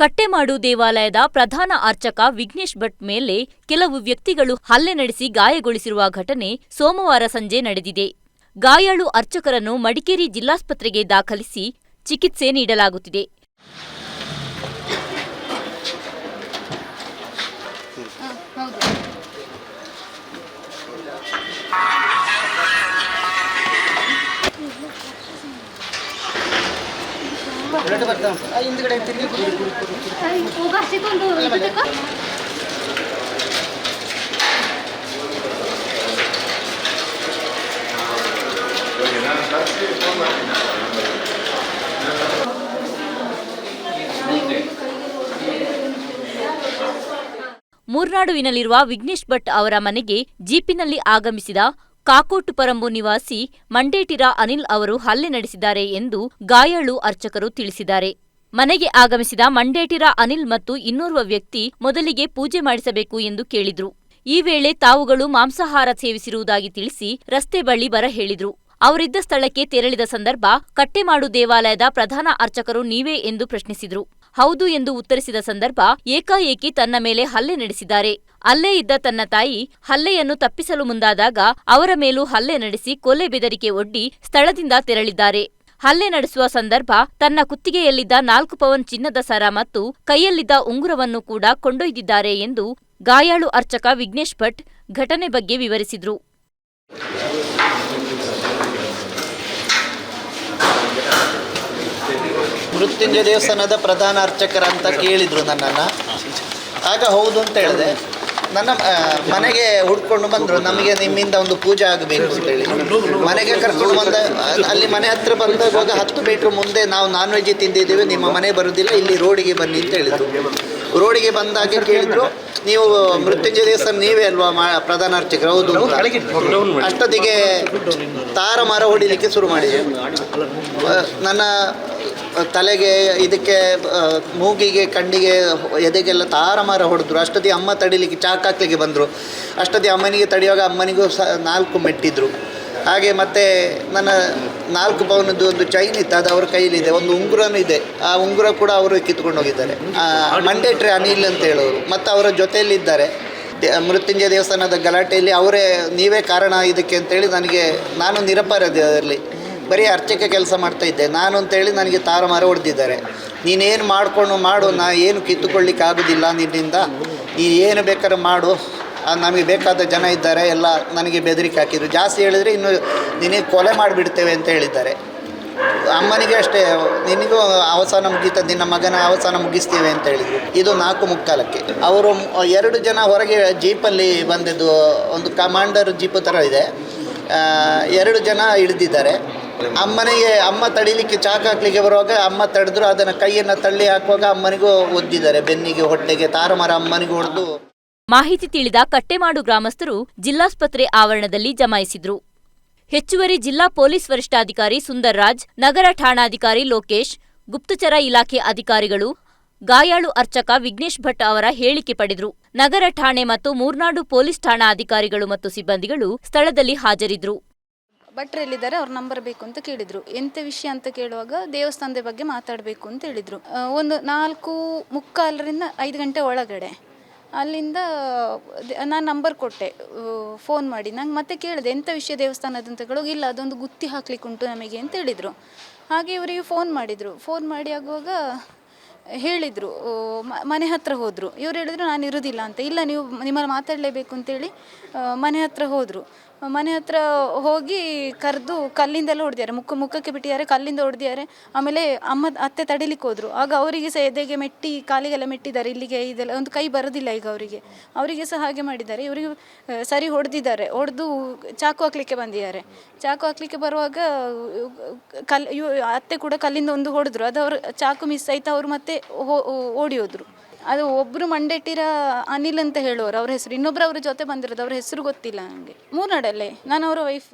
ಕಟ್ಟೆಮಾಡು ದೇವಾಲಯದ ಪ್ರಧಾನ ಅರ್ಚಕ ವಿಘ್ನೇಶ್ ಭಟ್ ಮೇಲೆ ಕೆಲವು ವ್ಯಕ್ತಿಗಳು ಹಲ್ಲೆ ನಡೆಸಿ ಗಾಯಗೊಳಿಸಿರುವ ಘಟನೆ ಸೋಮವಾರ ಸಂಜೆ ನಡೆದಿದೆ. ಗಾಯಾಳು ಅರ್ಚಕರನ್ನು ಮಡಿಕೇರಿ ಜಿಲ್ಲಾಸ್ಪತ್ರೆಗೆ ದಾಖಲಿಸಿ ಚಿಕಿತ್ಸೆ ನೀಡಲಾಗುತ್ತಿದೆ. ತಿರುಗಿ ಮೂರ್ನಾಡುವಿನಲ್ಲಿರುವ ವಿಘ್ನೇಶ್ ಭಟ್ ಅವರ ಮನೆಗೆ ಜೀಪಿನಲ್ಲಿ ಆಗಮಿಸಿದ ಕಾಕೋಟು ಪರಂಬು ನಿವಾಸಿ ಮಂಡೇಟಿರ ಅನಿಲ್ ಅವರು ಹಲ್ಲೆ ನಡೆಸಿದ್ದಾರೆ ಎಂದು ಗಾಯಾಳು ಅರ್ಚಕರು ತಿಳಿಸಿದ್ದಾರೆ. ಮನೆಗೆ ಆಗಮಿಸಿದ ಮಂಡೇಟಿರ ಅನಿಲ್ ಮತ್ತು ಇನ್ನೋರ್ವ ವ್ಯಕ್ತಿ ಮೊದಲಿಗೆ ಪೂಜೆ ಮಾಡಿಸಬೇಕು ಎಂದು ಕೇಳಿದ್ರು. ಈ ವೇಳೆ ತಾವುಗಳು ಮಾಂಸಾಹಾರ ಸೇವಿಸಿರುವುದಾಗಿ ತಿಳಿಸಿ ರಸ್ತೆ ಬಳಿ ಬರ ಹೇಳಿದ್ರು ಅವರಿದ್ದ ಸ್ಥಳಕ್ಕೆ ತೆರಳಿದ ಸಂದರ್ಭ ಕಟ್ಟೆಮಾಡು ದೇವಾಲಯದ ಪ್ರಧಾನ ಅರ್ಚಕರು ನೀವೇ ಎಂದು ಪ್ರಶ್ನಿಸಿದರು. ಹೌದು ಎಂದು ಉತ್ತರಿಸಿದ ಸಂದರ್ಭ ಏಕಾಏಕಿ ತನ್ನ ಮೇಲೆ ಹಲ್ಲೆ ನಡೆಸಿದ್ದಾರೆ. ಅಲ್ಲೇ ಇದ್ದ ತನ್ನ ತಾಯಿ ಹಲ್ಲೆಯನ್ನು ತಪ್ಪಿಸಲು ಮುಂದಾದಾಗ ಅವರ ಮೇಲೂ ಹಲ್ಲೆ ನಡೆಸಿ ಕೊಲೆ ಬೆದರಿಕೆ ಒಡ್ಡಿ ಸ್ಥಳದಿಂದ ತೆರಳಿದ್ದಾರೆ. ಹಲ್ಲೆ ನಡೆಸುವ ಸಂದರ್ಭ ತನ್ನ ಕುತ್ತಿಗೆಯಲ್ಲಿದ್ದ ನಾಲ್ಕು ಪವನ್ ಚಿನ್ನದ ಸರ ಮತ್ತು ಕೈಯಲ್ಲಿದ್ದ ಉಂಗುರವನ್ನು ಕೂಡ ಕೊಂಡೊಯ್ದಿದ್ದಾರೆ ಎಂದು ಗಾಯಾಳು ಅರ್ಚಕ ವಿಘ್ನೇಶ್ ಭಟ್ ಘಟನೆ ಬಗ್ಗೆ ವಿವರಿಸಿದ್ರು. ಮೃತ್ಯುಂಜಯ ದೇವಸ್ಥಾನದ ಪ್ರಧಾನ ಅರ್ಚಕರ ಅಂತ ಕೇಳಿದ್ರು ನನ್ನನ್ನು. ಆಗ ಹೌದು ಅಂತ ಹೇಳಿದೆ. ನನ್ನ ಮನೆಗೆ ಹುಡ್ಕೊಂಡು ಬಂದರು. ನಮಗೆ ನಿಮ್ಮಿಂದ ಒಂದು ಪೂಜೆ ಆಗಬೇಕು ಅಂತೇಳಿ ಮನೆಗೆ ಕರ್ಕೊಂಡು ಬಂದ, ಅಲ್ಲಿ ಮನೆ ಹತ್ರ ಬಂದಾಗ ಹತ್ತು ಮೀಟ್ರ್ ಮುಂದೆ ನಾವು ನಾನ್ ವೆಜ್ ತಿಂದಿದ್ದೀವಿ. ನಿಮ್ಮ ಮನೆ ಬರೋದಿಲ್ಲ. ಇಲ್ಲಿ ರೋಡಿಗೆ ಬನ್ನಿ ಅಂತ ಹೇಳಿದರು. ರೋಡಿಗೆ ಬಂದಾಗ ಕೇಳಿದ್ರು, ನೀವು ಮೃತ್ಯುಂಜಯ ದೇವಸ್ಥಾನ ನೀವೇ ಅಲ್ವಾ ಮಾ, ಪ್ರಧಾನ ಅರ್ಚಕರು? ಹೌದು ಅಂತ. ಅಷ್ಟೊತ್ತಿಗೆ ತಾರ ಮರ ಹೊಡಿಲಿಕ್ಕೆ ಶುರು ಮಾಡಿದೆ. ನನ್ನ ತಲೆಗೆ ಇದಕ್ಕೆ ಮೂಗಿಗೆ, ಕಣ್ಣಿಗೆ, ಎದೆಗೆಲ್ಲ ತಾರ ಮಾರ ಹೊಡೆದ್ರು. ಅಷ್ಟೊತ್ತಿಗೆ ಅಮ್ಮ ತಡಿಲಿಕ್ಕೆ ಚಾಕಾಕ್ಲಿಕ್ಕೆ ಬಂದರು. ಅಷ್ಟೊತ್ತಿಗೆ ಅಮ್ಮನಿಗೆ ತಡೆಯುವಾಗ ಅಮ್ಮನಿಗೂ ಸ, ನಾಲ್ಕು ಮೆಟ್ಟಿದ್ರು. ಹಾಗೆ ಮತ್ತೆ ನನ್ನ ನಾಲ್ಕು ಪವನದ್ದು ಒಂದು ಚೈನ್ ಇತ್ತು, ಅದು ಅವ್ರ ಕೈಲಿದೆ ಒಂದು ಉಂಗುರನೂ ಇದೆ. ಆ ಉಂಗುರ ಕೂಡ ಅವರು ಕಿತ್ಕೊಂಡು ಹೋಗಿದ್ದಾರೆ. ಮಂಡೇಟ್ರಿ ಅನಿಲ್ ಅಂತ ಹೇಳೋರು. ಮತ್ತು ಅವರ ಜೊತೆಯಲ್ಲಿದ್ದಾರೆ. ಮೃತ್ಯುಂಜಯ ದೇವಸ್ಥಾನದ ಗಲಾಟೆಯಲ್ಲಿ ಅವರೇ, ನೀವೇ ಕಾರಣ ಇದಕ್ಕೆ ಅಂತೇಳಿ ನನಗೆ, ನಾನು ನಿರಪರಾಧಿ ಅದರಲ್ಲಿ. ಬರೀ ಅರ್ಚಕ ಕೆಲಸ ಮಾಡ್ತಾ ಇದ್ದೆ. ನಾನು ಅಂತೇಳಿ ನನಗೆ ತಾರಮಾರ ಹೊಡೆದಿದ್ದಾರೆ. ನೀನೇನು ಮಾಡಿಕೊಂಡು ಮಾಡು, ನಾ ಏನು ಕಿತ್ತುಕೊಳ್ಳಿಕ್ಕೆ ಆಗೋದಿಲ್ಲ ನಿನ್ನಿಂದ. ನೀ ಏನು ಬೇಕಾದ್ರೆ ಮಾಡು. ನಮಗೆ ಬೇಕಾದ ಜನ ಇದ್ದಾರೆ, ಎಲ್ಲ ನನಗೆ ಬೆದರಿಕೆ ಹಾಕಿದ್ರು. ಜಾಸ್ತಿ ಹೇಳಿದರೆ ಇನ್ನು ನಿನಗೆ ಕೊಲೆ ಮಾಡಿಬಿಡ್ತೇವೆ ಅಂತ ಹೇಳಿದ್ದಾರೆ. ಅಮ್ಮನಿಗೆ ಅಷ್ಟೇ, ನಿನಗೂ ಅವಸಾನ ಮುಗಿತ, ನಿನ್ನ ಮಗನ ಅವಸಾನ ಮುಗಿಸ್ತೇವೆ ಅಂತ ಹೇಳಿದರು. ಇದು ನಾಲ್ಕು ಮುಕ್ಕಾಲಕ್ಕೆ. ಅವರು ಎರಡು ಜನ ಹೊರಗೆ ಜೀಪಲ್ಲಿ ಬಂದಿದ್ದು, ಒಂದು ಕಮಾಂಡರ್ ಜೀಪು ಥರ ಇದೆ. ಎರಡು ಜನ ಇಳಿದಿದ್ದಾರೆ. ಅಮ್ಮನಿಗೆ ಅಮ್ಮ ತಡಿಲಿಕ್ಕೆ ಚಾಕ್ ಹಾಕ್ಲಿಕ್ಕೆ ಬರುವಾಗ ಅಮ್ಮ ತಡೆದ್ರು, ಅದನ್ನ ಕೈಯನ್ನ ತಳ್ಳಿ ಹಾಕುವಾಗ ಅಮ್ಮನಿಗೂ ಒದ್ದಿದ್ದಾರೆ. ಬೆನ್ನಿಗೆ, ಹೊಟ್ಟೆಗೆ ತಾರಮರ ಅಮ್ಮನಿಗೂ ಹೊಡೆದು. ಮಾಹಿತಿ ತಿಳಿದ ಕಟ್ಟೆಮಾಡು ಗ್ರಾಮಸ್ಥರು ಜಿಲ್ಲಾಸ್ಪತ್ರೆ ಆವರಣದಲ್ಲಿ ಜಮಾಯಿಸಿದ್ರು. ಹೆಚ್ಚುವರಿ ಜಿಲ್ಲಾ ಪೊಲೀಸ್ ವರಿಷ್ಠಾಧಿಕಾರಿ ಸುಂದರ್ ರಾಜ್ ನಗರ ಠಾಣಾಧಿಕಾರಿ ಲೋಕೇಶ್, ಗುಪ್ತಚರ ಇಲಾಖೆ ಅಧಿಕಾರಿಗಳು, ಗಾಯಾಳು ಅರ್ಚಕ ವಿಘ್ನೇಶ್ ಭಟ್ ಅವರ ಹೇಳಿಕೆ ಪಡೆದರು. ನಗರ ಠಾಣೆ ಮತ್ತು ಮೂರ್ನಾಡು ಪೊಲೀಸ್ ಠಾಣಾ ಅಧಿಕಾರಿಗಳು ಮತ್ತು ಸಿಬ್ಬಂದಿಗಳು ಸ್ಥಳದಲ್ಲಿ ಹಾಜರಿದ್ರು. ಭಟ್ರು ಎಲ್ಲಿದ್ದಾರೆ ಅವ್ರ ನಂಬರ್ ಬೇಕು ಅಂತ ಕೇಳಿದರು. ಎಂಥ ವಿಷಯ ಅಂತ ಕೇಳುವಾಗ ದೇವಸ್ಥಾನದ ಬಗ್ಗೆ ಮಾತಾಡಬೇಕು ಅಂತ ಹೇಳಿದರು. ಒಂದು ನಾಲ್ಕು ಮುಕ್ಕಾಲರಿಂದ ಐದು ಗಂಟೆ ಒಳಗಡೆ. ಅಲ್ಲಿಂದ ನಾನು ನಂಬರ್ ಕೊಟ್ಟೆ ಫೋನ್ ಮಾಡಿ. ನಂಗೆ ಮತ್ತೆ ಕೇಳಿದೆ ಎಂಥ ವಿಷಯ ದೇವಸ್ಥಾನದ ಅಂತ ಇಲ್ಲ, ಅದೊಂದು ಗುತ್ತಿ ಹಾಕ್ಲಿಕ್ಕೆ ಉಂಟು ನಮಗೆ ಅಂತ ಹೇಳಿದರು. ಹಾಗೆ ಇವರಿಗೆ ಫೋನ್ ಮಾಡಿದರು. ಫೋನ್ ಮಾಡಿ ಆಗುವಾಗ ಹೇಳಿದರು ಮನೆ ಹತ್ರ ಹೋದರು. ಇವ್ರು ಹೇಳಿದ್ರು, ನಾನು ಇರೋದಿಲ್ಲ ಅಂತ. ಇಲ್ಲ, ನೀವು ನಿಮ್ಮಲ್ಲಿ ಮಾತಾಡಲೇಬೇಕು ಅಂತೇಳಿ ಮನೆ ಹತ್ರ ಹೋದರು. ಮನೆ ಹತ್ರ ಹೋಗಿ ಕರೆದು ಕಲ್ಲಿಂದೆಲ್ಲ ಹೊಡೆದಿದ್ದಾರೆ. ಮುಖ ಮುಖಕ್ಕೆ ಬಿಟ್ಟಿದ್ದಾರೆ, ಕಲ್ಲಿಂದ ಹೊಡೆದಿದ್ದಾರೆ. ಆಮೇಲೆ ಅಮ್ಮ, ಅತ್ತೆ ತಡಿಲಿಕ್ಕೆ ಹೋದರು. ಆಗ ಅವರಿಗೆ ಸಹ ಎದೆಗೆ ಮೆಟ್ಟಿ, ಕಾಲಿಗೆಲ್ಲ ಮೆಟ್ಟಿದ್ದಾರೆ ಇಲ್ಲಿಗೆ, ಇದೆಲ್ಲ ಒಂದು ಕೈ ಬರೋದಿಲ್ಲ ಈಗ ಅವರಿಗೆ. ಅವರಿಗೆ ಸಹ ಹಾಗೆ ಮಾಡಿದ್ದಾರೆ. ಇವರಿಗೆ ಸರಿ ಹೊಡೆದಿದ್ದಾರೆ. ಹೊಡೆದು ಚಾಕು ಹಾಕ್ಲಿಕ್ಕೆ ಬಂದಿದ್ದಾರೆ. ಚಾಕು ಹಾಕ್ಲಿಕ್ಕೆ ಬರುವಾಗ, ಕಲ್ ಅತ್ತೆ ಕೂಡ ಕಲ್ಲಿಂದ ಒಂದು ಹೊಡೆದ್ರು. ಅದು ಅವರು, ಚಾಕು ಮಿಸ್ ಆಯ್ತು, ಅವರು ಮತ್ತೆ ಓಡಿ ಹೋದ್ರು. ಅದು ಒಬ್ಬರು ಮಂಡೆಟ್ಟಿರ ಅನಿಲ್ ಅಂತ ಹೇಳೋರು, ಅವ್ರ ಹೆಸರು. ಇನ್ನೊಬ್ರು ಅವ್ರ ಜೊತೆ ಬಂದಿರೋದು, ಅವ್ರ ಹೆಸರು ಗೊತ್ತಿಲ್ಲ ನನಗೆ ಮೂರ್ನಾಡಲ್ಲೇ, ನಾನು ಅವರ ವೈಫ್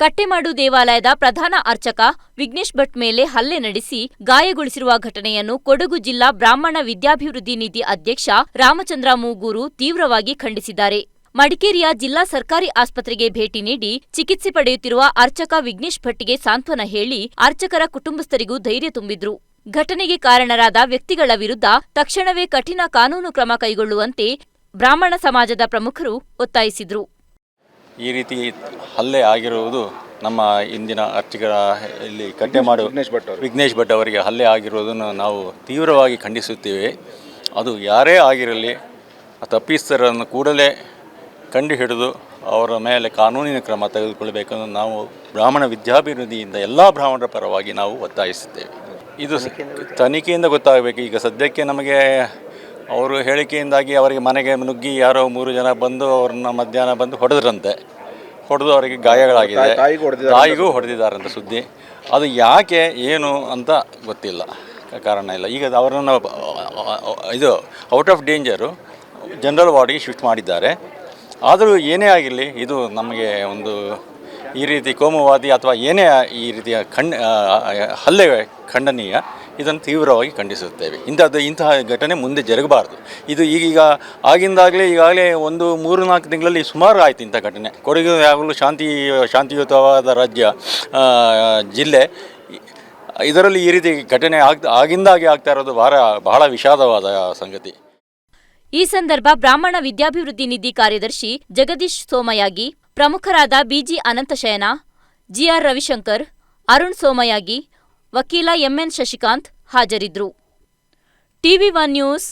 ಕಟ್ಟೆಮಾಡು ದೇವಾಲಯದ ಪ್ರಧಾನ ಅರ್ಚಕ ವಿಘ್ನೇಶ್ ಭಟ್ ಮೇಲೆ ಹಲ್ಲೆ ನಡೆಸಿ ಗಾಯಗೊಳಿಸಿರುವ ಘಟನೆಯನ್ನು ಕೊಡಗು ಜಿಲ್ಲಾ ಬ್ರಾಹ್ಮಣ ವಿದ್ಯಾಭಿವೃದ್ಧಿ ನಿಧಿ ಅಧ್ಯಕ್ಷ ರಾಮಚಂದ್ರ ಮೂಗೂರು ತೀವ್ರವಾಗಿ ಖಂಡಿಸಿದ್ದಾರೆ. ಮಡಿಕೇರಿಯ ಜಿಲ್ಲಾ ಸರ್ಕಾರಿ ಆಸ್ಪತ್ರೆಗೆ ಭೇಟಿ ನೀಡಿ ಚಿಕಿತ್ಸೆ ಪಡೆಯುತ್ತಿರುವ ಅರ್ಚಕ ವಿಘ್ನೇಶ್ ಭಟ್ಗೆ ಸಾಂತ್ವನ ಹೇಳಿ ಅರ್ಚಕರ ಕುಟುಂಬಸ್ಥರಿಗೂ ಧೈರ್ಯ ತುಂಬಿದ್ರು. ಘಟನೆಗೆ ಕಾರಣರಾದ ವ್ಯಕ್ತಿಗಳ ವಿರುದ್ಧ ತಕ್ಷಣವೇ ಕಠಿಣ ಕಾನೂನು ಕ್ರಮ ಕೈಗೊಳ್ಳುವಂತೆ ಬ್ರಾಹ್ಮಣ ಸಮಾಜದ ಪ್ರಮುಖರು ಒತ್ತಾಯಿಸಿದರು. ಈ ರೀತಿ ಹಲ್ಲೆ ಆಗಿರುವುದು ನಮ್ಮ ಇಂದಿನ ಅರ್ಚಕರ ಇಲ್ಲಿ ಕಟ್ಟೆ ಮಾಡು ವಿಘ್ನೇಶ್ ಭಟ್ ಅವರಿಗೆ ಹಲ್ಲೆ ಆಗಿರುವುದನ್ನು ನಾವು ತೀವ್ರವಾಗಿ ಖಂಡಿಸುತ್ತೇವೆ. ಅದು ಯಾರೇ ಆಗಿರಲಿ ಆ ತಪ್ಪಿಸ್ತರನ್ನು ಕೂಡಲೇ ಕಂಡುಹಿಡಿದು ಅವರ ಮೇಲೆ ಕಾನೂನಿನ ಕ್ರಮ ತೆಗೆದುಕೊಳ್ಳಬೇಕೆಂದು ನಾವು ಬ್ರಾಹ್ಮಣ ವಿದ್ಯಾಭಿವೃದ್ಧಿಯಿಂದ ಎಲ್ಲ ಬ್ರಾಹ್ಮಣರ ಪರವಾಗಿ ನಾವು ಒತ್ತಾಯಿಸುತ್ತೇವೆ. ಇದು ಸ- ತನಿಖೆಯಿಂದ ಗೊತ್ತಾಗಬೇಕು. ಈಗ ಸದ್ಯಕ್ಕೆ ನಮಗೆ ಅವರು ಹೇಳಿಕೆಯಿಂದಾಗಿ ಅವರಿಗೆ ಮನೆಗೆ ನುಗ್ಗಿ ಯಾರೋ ಮೂರು ಜನ ಬಂದು ಅವ್ರನ್ನ ಮಧ್ಯಾಹ್ನ ಬಂದು ಹೊಡೆದ್ರಂತೆ. ಹೊಡೆದು ಅವರಿಗೆ ಗಾಯಗಳಾಗಿದೆ. ತಾಯಿಗೂ ಹೊಡೆದಿದ್ದಾರಂತ ಸುದ್ದಿ. ಅದು ಯಾಕೆ ಏನು ಅಂತ ಗೊತ್ತಿಲ್ಲ. ಕ- ಕಾರಣ ಇಲ್ಲ. ಈಗ ಅವರನ್ನು ಇದು ಔಟ್ ಆಫ್ ಡೇಂಜರು ಜನರಲ್ ವಾರ್ಡಿಗೆ ಶಿಫ್ಟ್ ಮಾಡಿದ್ದಾರೆ. ಆದರೂ ಏನೇ ಆಗಿರಲಿ ಇದು ನಮಗೆ ಒಂದು ಈ ರೀತಿ ಕೋಮುವಾದಿ ಅಥವಾ ಏನೇ ಈ ರೀತಿಯ ಖಂಡ ಹಲ್ಲೆ ಖಂಡನೀಯ ಇದನ್ನು ತೀವ್ರವಾಗಿ ಖಂಡಿಸುತ್ತೇವೆ. ಇಂಥದ್ದು, ಇಂತಹ ಘಟನೆ ಮುಂದೆ ಜರುಗಬಾರ್ದು. ಇದು ಈಗೀಗ ಆಗಿಂದಾಗಲೇ, ಈಗಾಗಲೇ ಒಂದು ಮೂರು ನಾಲ್ಕು ತಿಂಗಳಲ್ಲಿ ಸುಮಾರು ಆಯಿತು ಇಂಥ ಘಟನೆ. ಕೊಡಗು ಯಾವಾಗಲೂ ಶಾಂತಿ, ಶಾಂತಿಯುತವಾದ ರಾಜ್ಯ ಜಿಲ್ಲೆ. ಇದರಲ್ಲಿ ಈ ರೀತಿ ಘಟನೆ ಆಗ್ತಾ ಆಗಿಂದಾಗೆ ಆಗ್ತಾ ಇರೋದು ಬಹಳ ಬಹಳ ವಿಷಾದವಾದ ಸಂಗತಿ. ಈ ಸಂದರ್ಭ ಬ್ರಾಹ್ಮಣ ವಿದ್ಯಾಭಿವೃದ್ಧಿ ನಿಧಿ ಕಾರ್ಯದರ್ಶಿ ಜಗದೀಶ್ ಸೋಮಯಾಗಿ, ಪ್ರಮುಖರಾದ ಬಿಜಿ ಅನಂತಶಯನ ಜಿಆರ್ ರವಿಶಂಕರ್, ಅರುಣ್ ಸೋಮಯಾಗಿ, ವಕೀಲ ಎಂಎನ್ ಶಶಿಕಾಂತ್ ಹಾಜರಿದ್ದರು. TV one news